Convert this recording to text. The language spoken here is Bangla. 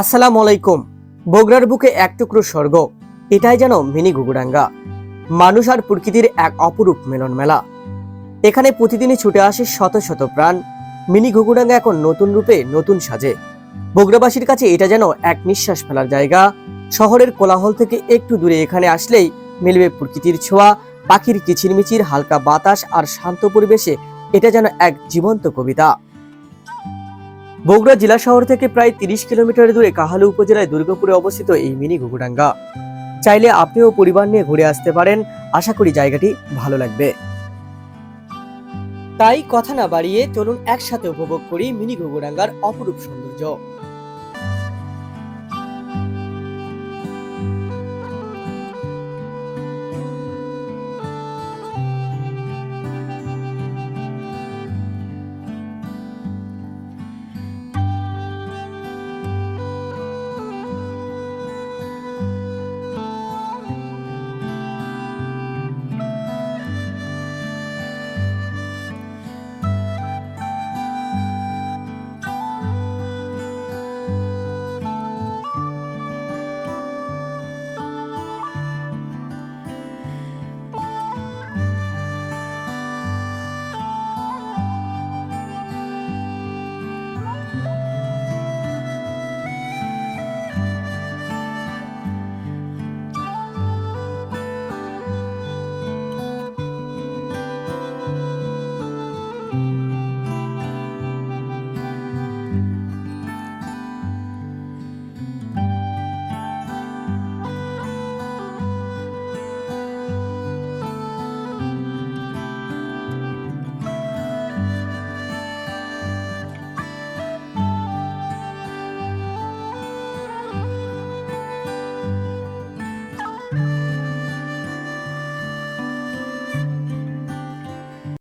আসসালামু আলাইকুম। বগুড়ার বুকে এক টুকরো স্বর্গ, এটাই যেন মিনি ঘুঘুডাঙ্গা মানুষ আর প্রকৃতির এক অপরূপ মিলন মেলা এখানে প্রতিদিনই ছুটে আসে শত শত প্রাণ। মিনি ঘুঘুডাঙ্গা এখন নতুন রূপে নতুন সাজে। বগুড়াবাসীর কাছে এটা যেন এক নিঃশ্বাস ফেলার জায়গা। শহরের কোলাহল থেকে একটু দূরে এখানে আসলেই মিলবে প্রকৃতির ছোঁয়া, পাখির কিচিরমিচির, হালকা বাতাস আর শান্ত পরিবেশে এটা যেন এক জীবন্ত কবিতা। বগুড়া জেলা শহর থেকে প্রায় তিরিশ কিলোমিটার দূরে কাহালু উপজেলায় দুর্গাপুরে অবস্থিত এই মিনি ঘুঘুডাঙ্গা। চাইলে আপনিও পরিবার নিয়ে ঘুরে আসতে পারেন। আশা করি জায়গাটি ভালো লাগবে। তাই কথা না বাড়িয়ে চলুন একসাথে উপভোগ করি মিনি ঘুঘুডাঙ্গার অপরূপ সৌন্দর্য।